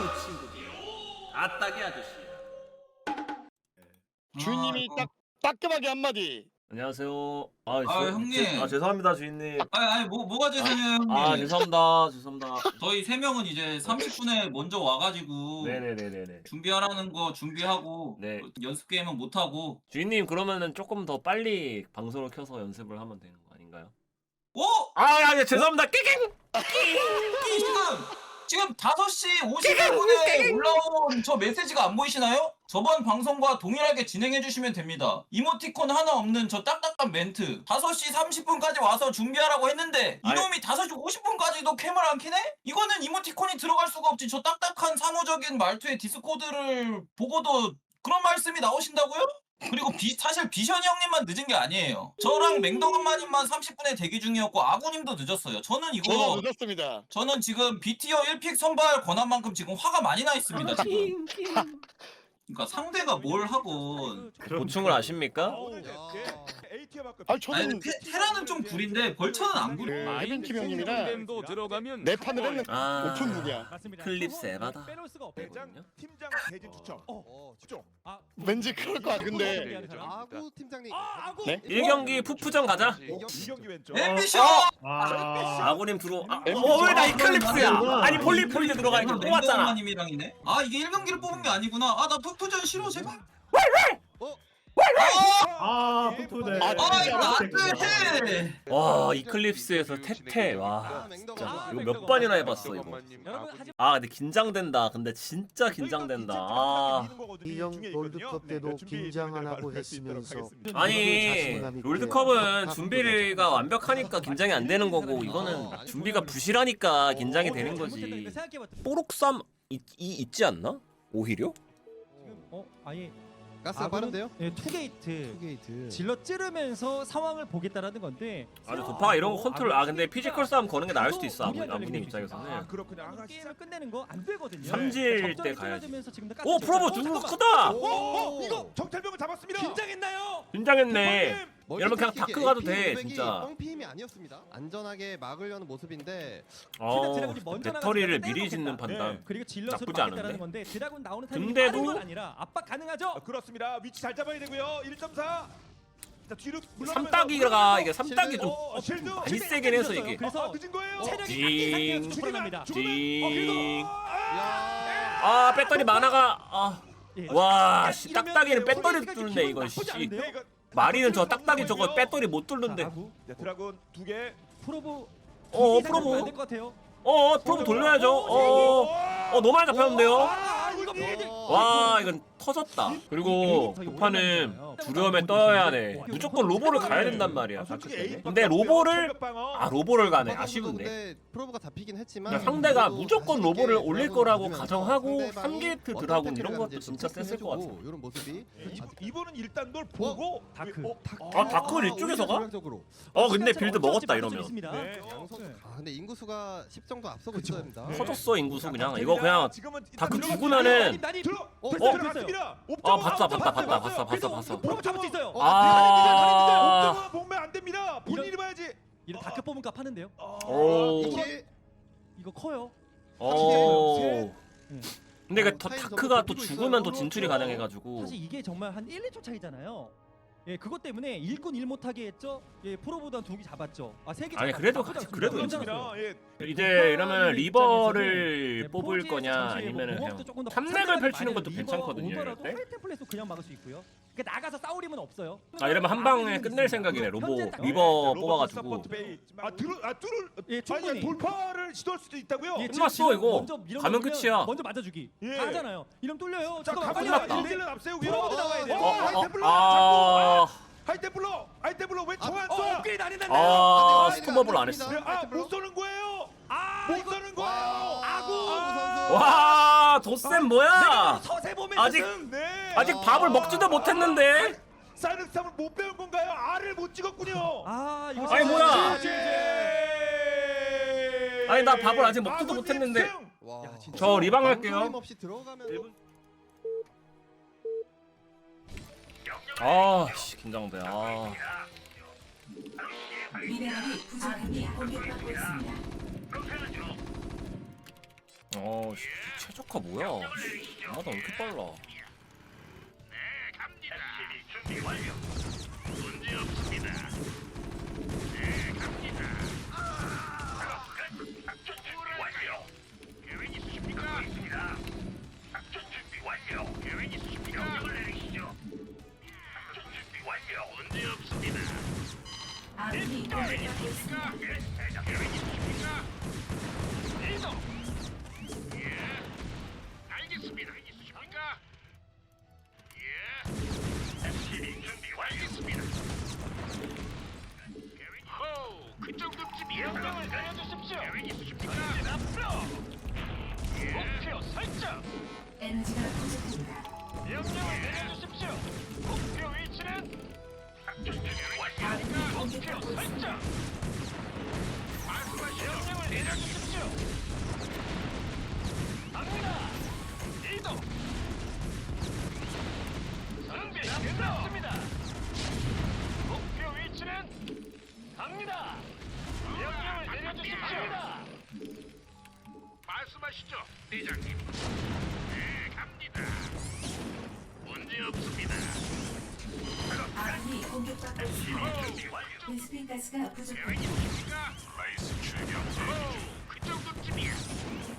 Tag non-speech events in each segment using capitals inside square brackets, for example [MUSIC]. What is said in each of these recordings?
그 친구들. 아따기 아저씨야. 주인님이 딱 따끔하게 한마디. 안녕하세요. 아, 아, 저- 형님. 제- 아 죄송합니다 주인님. 아니 아니 뭐 뭐가 죄송해요 형님. 아 죄송합니다 죄송합니다. 저희 세 명은 이제 30분에 먼저 와가지고 네네네네네. 준비하라는 거 준비하고 네. 어, 연습 게임은 못 하고. 주인님 그러면은 조금 더 빨리 방송을 켜서 연습을 하면 되는 거 아닌가요? 오 아, 아 예, 죄송합니다. 깨갱. 지금 지금 5시 51분에 올라온 저 메시지가 안 보이시나요? 저번 방송과 동일하게 진행해 주시면 됩니다. 이모티콘 하나 없는 저 딱딱한 멘트. 5시 30분까지 와서 준비하라고 했는데. 이놈이 5시 50분까지도 캠을 안 켜네? 이거는 이모티콘이 들어갈 수가 없지. 저 딱딱한 사무적인 말투의 디스코드를 보고도 그런 말씀이 나오신다고요? 그리고 비, 사실 비션이 형님만 늦은 게 아니에요. 저랑 맹덕은마님만 30분에 대기 중이었고 아구님도 늦었어요. 저는 이거 저도 늦었습니다. 저는 지금 BT어 1픽 선발 권한만큼 지금 화가 많이 나 있습니다 지금. 그러니까 상대가 뭘 하건 보충을 아십니까? 아니 저는 아니 테, 테라는 좀 구린데 벌처는 안 구려. 그 해빈킴 형님이랑 네 판을 했는데 아 오픈 무기야. 클립 세바다. 빼놓을 수가 없거든요. 되거든요. 팀장 대진 추첨. 어, 추첨. 아, 왠지 그럴 것 같은데. 아구 팀장님. 아, 아구. 네? 1경기 푸푸전 가자. 이경기 왼쪽. 엠비션. 아구님 들어. 아, 엠비션. 어, 왜나 이클립스야? 아니 폴리 폴리드 들어가 있고 뽑았잖아. 맹덕은마님이랑이네. 아 이게 1경기를 뽑은 게 아니구나. 아나 푸 푸전 싫어 제발. 아, 푸푸네. 아, 아 진짜 이거 안 돼. 와 이클립스에서 태태 와 진짜 이거 몇 번이나 해봤어 이거. 아 근데 긴장된다. 근데 진짜 긴장된다. 아 이형 롤드컵 때도 긴장 안 하고 했으면서 아니 롤드컵은 준비가 완벽하니까 긴장이 안 되는 거고 이거는 준비가 부실하니까 긴장이 되는 거지. 뽀록쌈 이, 이 있지 않나? 오히려? 어 아예 가스가 빠른데요? 예, 투게이트 투게이트. 질러 찌르면서 상황을 보겠다라는 건데 아주 도파가 이런 거 컨트롤 아 근데 피지컬 싸움 거는 게 나을 수도 있어 아부, 아부님 아, 입장에서는 그렇군요. 아, 게임을 끝내는 거 안 되거든요. 삼질 때 가야지. 지금 다오 가스 프로보. 중국 어, 크다! 오, 오, 이거 정찰병을 잡았습니다. 긴장했나요? 긴장했네 여러분 그냥 다크 가도 돼 진짜 뻥피임이 아니었습니다. 안전하게 막으려는 모습인데 어 드래곤이 먼저 배터리를 나가서 미리. 짓는 판단 그리고 질럿으로 나쁘지 않은데? 건데 드래곤 나오는 타이밍이 근데도- 빠른 건 아니라 압박 가능하죠? 아, 그렇습니다. 위치 잘 잡아야 되고요. 1.4. 자, 뒤로 물러나면서 삼따기가 물러나면서 이게 삼따기 좀 어, 실드. 많이 세긴 해서 이게 그래서 아, 늦은 거예요. 체력이 징. 깎인 상태에서 풀어납니다. 징. 아, 아 배터리 많아가 아 예. 와 씨, 이러면 딱딱이는 네, 배터리 뚫네 나쁘지 씨? 네, 이거 마리는 저 딱딱이 저거 배터리 못 자, 뚫는데. 자, 드라군 두 개. 프로보 어 될것 프로보 같아요. 어 프로보 돌려야죠 어 어 어 너무 많이 잡혔는데요 아. 와 이건 터졌다 그리고 도파는 두려움에 떠야 돼 무조건 로보를 가야 된단 말이야 아, 다크 때문에 A 근데 로보를 방어. 아 로보를 가네 선수도 아쉬운데 근데 프로브가 잡히긴 했지만 그러니까 상대가 무조건 로보를 올릴 드라군을 거라고 누르면서 가정하고 상대방이 3게이트 어떤 드라군 이런 것도 진짜 좀 셌을 것 같아 이런 모습이 이- 이번은 일단 널 보고 다크. 어, 다크. 아 다크를 이쪽에서 가? 어 근데 빌드 먹었다 수 이러면 있습니다. 네. 양 선수. 아 근데 인구수가 10 정도 앞서고 있어야 됩니다. 네. 터졌어 인구수 그냥 자, 이거 그냥 다크 들어 죽으면은 난입. 들어. 어, 됐어요. 들어갔습니다. 아 옵저버, 봤다 봤다. 봤어 봤어 봤어 프로보 잡을 수 있어요. 어, 아 옵저버 보면 안 됩니다. 본인이 봐야지. 이런 다크 뽑은 값 하는데요. 어, 오. 이게 이거 커요. 오 네. 근데 그 어, 타임 다크가 점수 또 뛰고 죽으면 더 있어요. 진출이 가능해가지고 사실 이게 정말 한 1, 2초 차이잖아요. 예, 그것 때문에 일꾼 일 못하게 했죠. 예, 프로보다 두개 잡았죠. 아, 세개 아니, 그래도 같이- 그래도 괜찮습니다. 예. 이제 이러면 네, 리버를 뽑을 거냐 잠시 아니면은 그냥 상대방이 펼치는 것도 괜찮거든요, 이럴 오더라도 때. 하이템플레이스 그냥 막을 수 있고요. 그러니까 나가서 싸울 힘은 없어요. 아 이러면 한 방에 끝낼 생각이네 로보 리버 뽑아가지고 아 들어 아 뚫을 예, 충분히. 돌파를 시도할 수도 있다고요. 예, 끝났어, 지금 이거. 먼저 밀어넣으면 가면 끝이야. 먼저 맞아주기. 예. 다 하잖아요. 이러면 뚫려요. 자 잠깐만, 빨리 가보자. 돼. 일질은 앞세우고요. 프로보드 나와야 돼요. 어, 어, 하이템플러 아, 잡고 하이템플러 하이템플러 왜 어, 총안 어, 쏴? 업그레이드 안? 아 네, 스톱업을 안 했어 네, 아못 쏘는 거예요. 아, 못 이거 쏘는 거예요. 아구. 와 도쌤 뭐야 서세 보면 아직- 네. 아직 밥을 먹지도 못했는데 사이렉스함을 못 배운 건가요? R을 못 찍었군요. 아, 이거 아니, 뭐야. 제 아니, 나 밥을 아직 먹지도 못했는데. 와, 야, 진짜. 저 리방 할게요. 없이 들어가면 아 씨 긴장돼 아 미네랄이 부족합니다. 공격받고 있습니다. 어 씨, 최적화 뭐야 아마다 왜 이렇게 빨라 아군이 공격받고 있습니다. 에너지가 부족합니다. 명령을 내려주십시오. 목표 위치는 아군이 목표 공격받고 있습니다. 설정. 말씀하시죠. 명령을 내려주십시오. 갑니다. 이동. 준비 끝났습니다. 목표 위치는 갑니다. 명령을 내려주십시오. 말씀하시죠, 대장님. 문제 없습니다. 아군이 공격받고 있습니다. 완료. 베스핀 가스가 부족합니다. 있으십니까? 라이스 출격 대기 중. 그 정도쯤이야.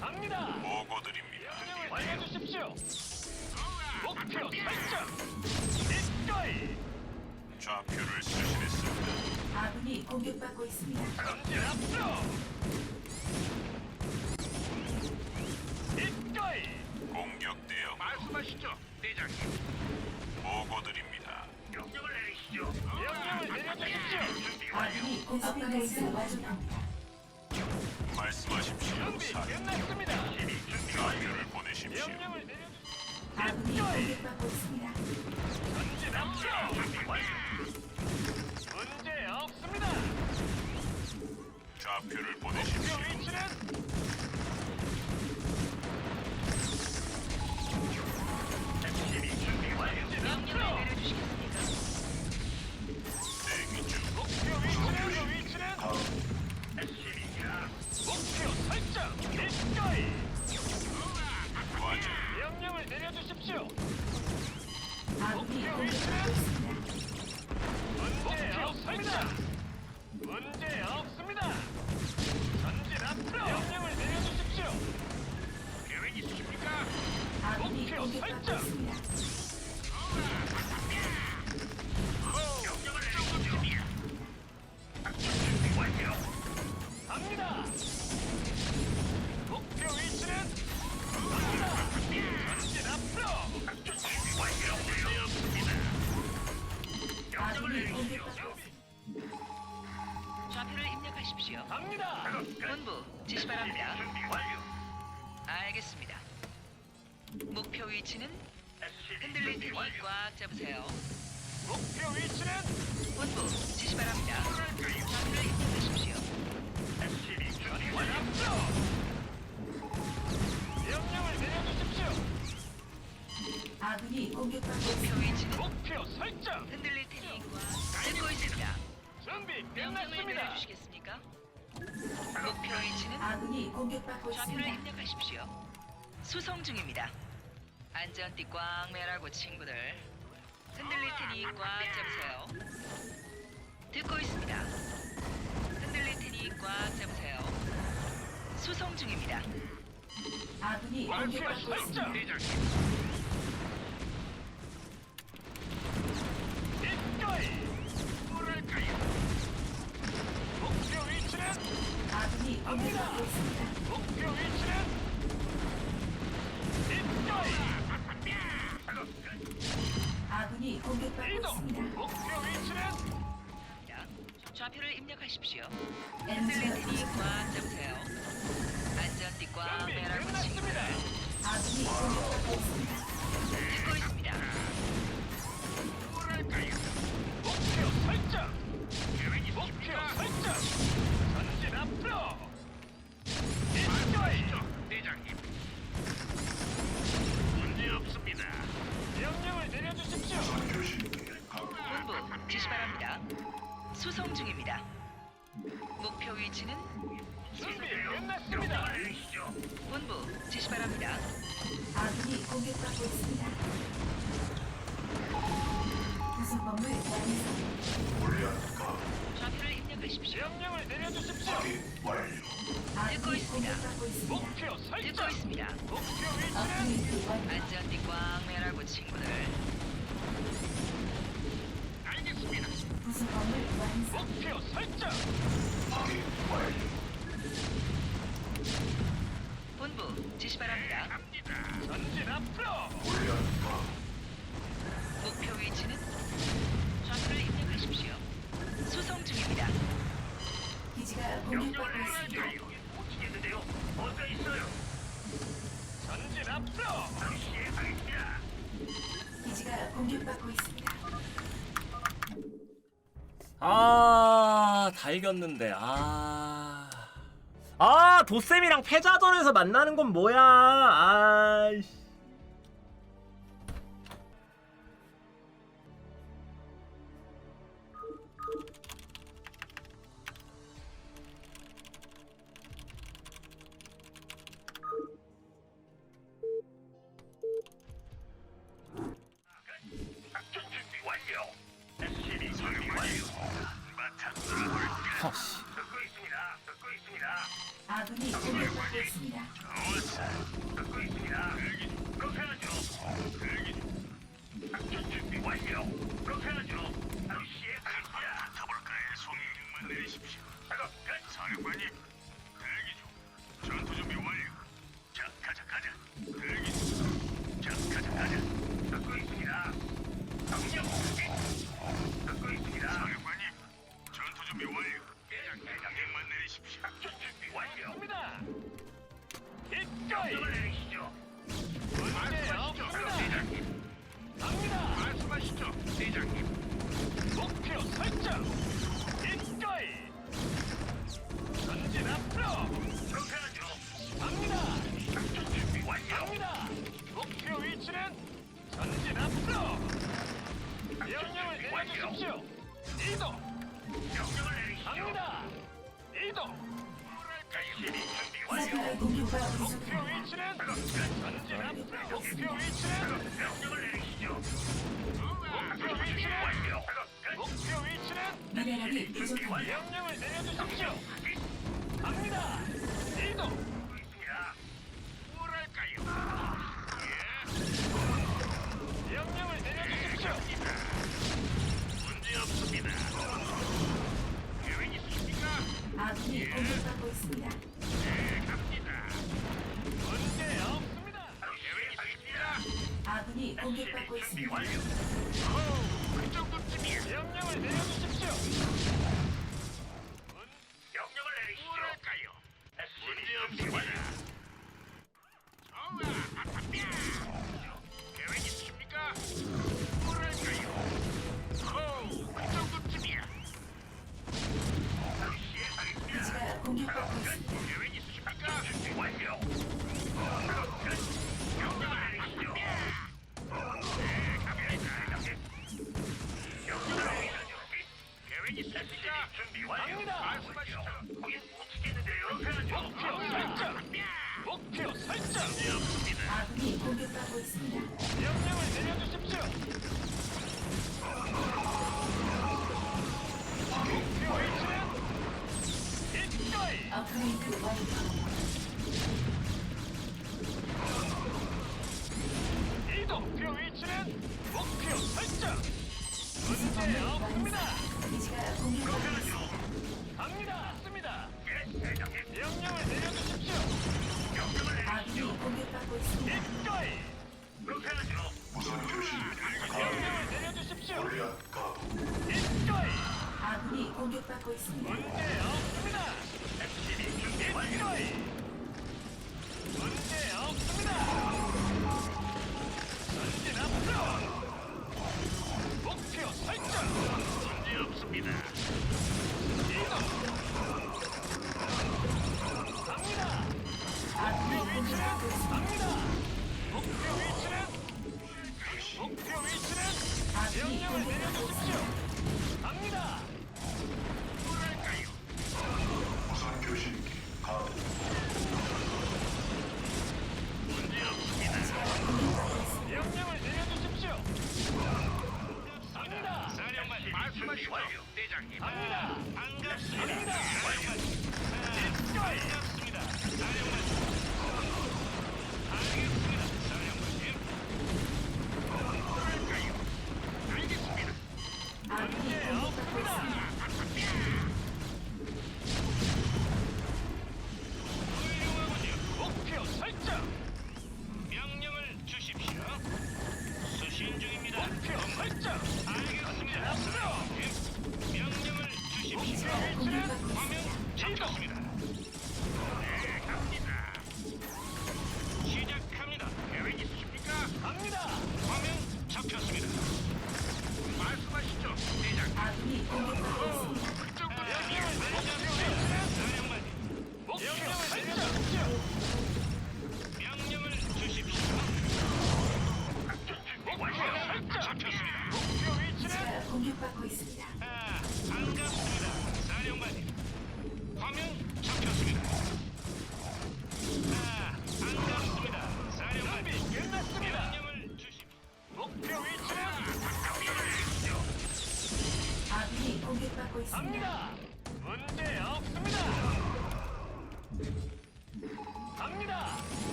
갑니다. 보고 드립니다. 명령을 내려주십시오. 목표 설정. 기꺼이. 좌표를 수신했습니다. 아군이 공격받고 있습니다. 전진 앞으로. 말씀하십시오. 준비 끝났습니다. 좌표를 보내십시오. 명령을 내려주십시오. 아군이 공격받고 있습니다. 전진 앞으로. 문제 없습니다. 좌표를 보내십시오. 목표 위치는 설정. 흔들릴 테니 꽉 듣고 있습니다. 준비 명령을 끝났습니다. 내려주시겠습니까? 목표 위치는 아군이 공격받고 좌표를 있습니다. 입력하십시오. 수송 중입니다. 안전띠 꽉 매라고 친구들. 흔들릴 테니 꽉 잡으세요. 듣고 있습니다. 흔들릴 테니 꽉 잡으세요. 수송 중입니다. 아군이 공격받고. 있습니다. 뭐랄까요? 목표 위치는 아군이 공격받고 있습니다. 목표 위치는 기꺼이. 아군이 공격받고 이동. 있습니다. 목표 위치는 자, 좌표를 입력하십시오. 부족합니다. 꽉 잡으세요. 안전띠 꽉 준비 매라고 친구들. 끝났습니다. 아군이 공격받고 있습니다. 듣고 있습니다. 뭐랄까요? 원본 지시 바랍니다. 수송 중입니다. 목표 위치는 준비 끝났습니다. 본부 지시 바랍니다. 아군이 공격받고 있습니다. 내리십시오. 명령을 내려주십시오. 듣고 있습니다. 목표 듣고 있습니다. 목표 위치는 안전띠 꽝 매라고 친구들. 알겠습니다. 부수범을 목표 설정. 본부 지시 바랍니다. 네, 잘 이겼는데, 아. 아 도쌤이랑 패자전에서 만나는 건 뭐야 아이씨 Понимаю, понимаю. 내리시오. 이동. 명령을 내리시오. 니다 이동. 사파의 공격과 목표 부족합니다. 위치는 전진 앞. 목표 위치는 목표 위치는 목표 위치는 미네랄이 부족합니다. 명령을 내려주십시오. 갑니다. 되었습니다. 문제 없습니다. 문제 없습니다.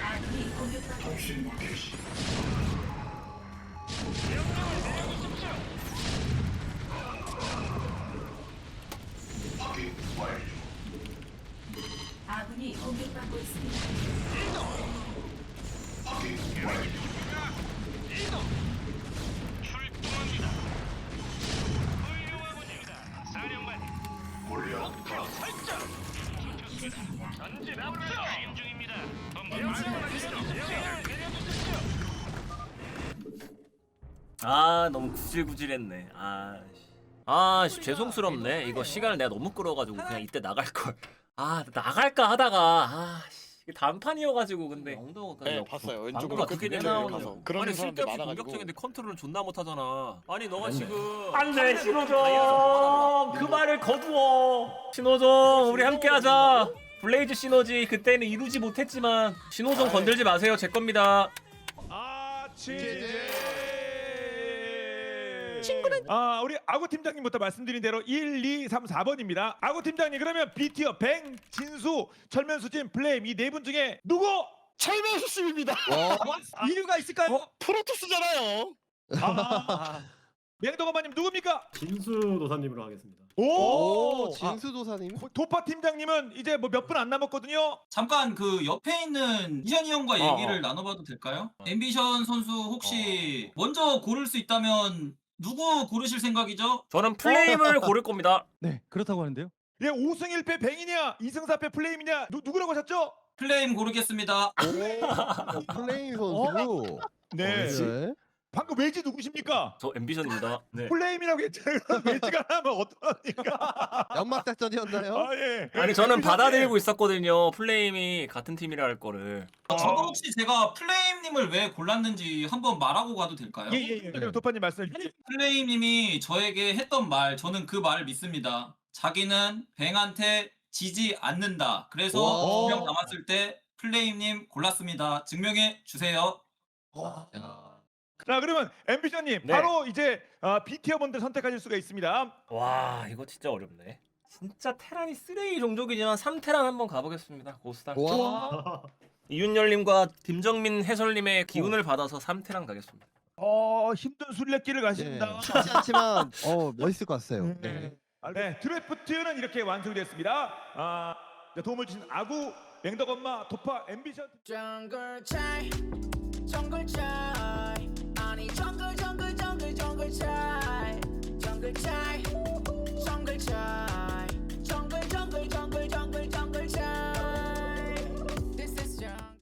아군이 공격받고. 아 너무 구질구질했네. 아 씨. 아 씨, 죄송스럽네. 이거 시간을 내가 너무 끌어가지고 그냥 이때 나갈 걸. 아 나갈까 하다가 아 씨, 이게 단판이어가지고 근데. 영도가 네, 봤어요. 왼쪽으로 방구가 두개 끝에 나오는 가서. 그런 아니 사람들 쓸데없이 많아가지고. 공격적인데 컨트롤을 존나 못하잖아. 아니 너가 지금 안돼 신호정. 그 말을 거두어. 신호정 우리 함께하자. 블레이즈 시너지 그때는 이루지 못했지만 신호정 건들지 마세요. 제 겁니다. 아, 친구는 아 우리 아구 팀장님부터 말씀드린 대로 1, 2, 3, 4번입니다. 아구 팀장님 그러면 B티어 뱅, 진수, 철면수진, 플레임 이 네 분 중에 누구? 철면수 씨입니다. [LAUGHS] 이유가 있을까요? 어? 프로토스잖아요. 아, 맹도가마님 누굽니까? 진수 노사님으로 하겠습니다. 오, 오, 진수도사님. 아, 도파 팀장님은 이제 뭐 몇 분 안 남았거든요. 잠깐 그 옆에 있는 이현이 형과 어, 얘기를 어. 나눠봐도 될까요? 앰비션 선수 혹시 먼저 고를 수 있다면 누구 고르실 생각이죠? 저는 플레임을 [LAUGHS] 고를 겁니다 네, 그렇다고 하는데요. 예, 5승 1패 뱅이냐, 2승 4패 플레임이냐, 누, 누구라고 하셨죠? 플레임 고르겠습니다. 오, [LAUGHS] 플레인 선수. 네. 네. 방금 외지 누구십니까? 저 앰비션입니다 네. 플레임이라고 했잖아요. 외지가 하면 어떡합니까? [LAUGHS] 연막 작전이었나요? 아 예. 아니 저는 받아들이고 있었거든요 플레임이 같은 팀이라 할 거를 저거 혹시 제가 플레임님을 왜 골랐는지 한번 말하고 가도 될까요? 예예예. 그럼 도파님 말씀. 플레임님이 저에게 했던 말, 저는 그 말을 믿습니다. 자기는 뱅한테 지지 않는다. 그래서 와. 두명 남았을 때 플레임님 골랐습니다. 증명해 주세요. 자 그러면 앰비션님 네. 바로 이제 어, B티어 분들 선택하실 수가 있습니다. 와 이거 진짜 어렵네 진짜 테란이 쓰레기 종족이지만 3테란 한번 가보겠습니다 고스tar 와. 이윤열님과 김정민 해설님의 기운을 받아서 3테란 가겠습니다 어 힘든 순례길을 네. 가십니다. 쉽지 않지만 어 멋있을 것 같아요. 네. 네, 드래프트는 이렇게 완성이 됐습니다. 아, 네, 도움을 주신 아구, 맹덕엄마, 도파, 앰비션. 정글 차이 정글 차이 tie.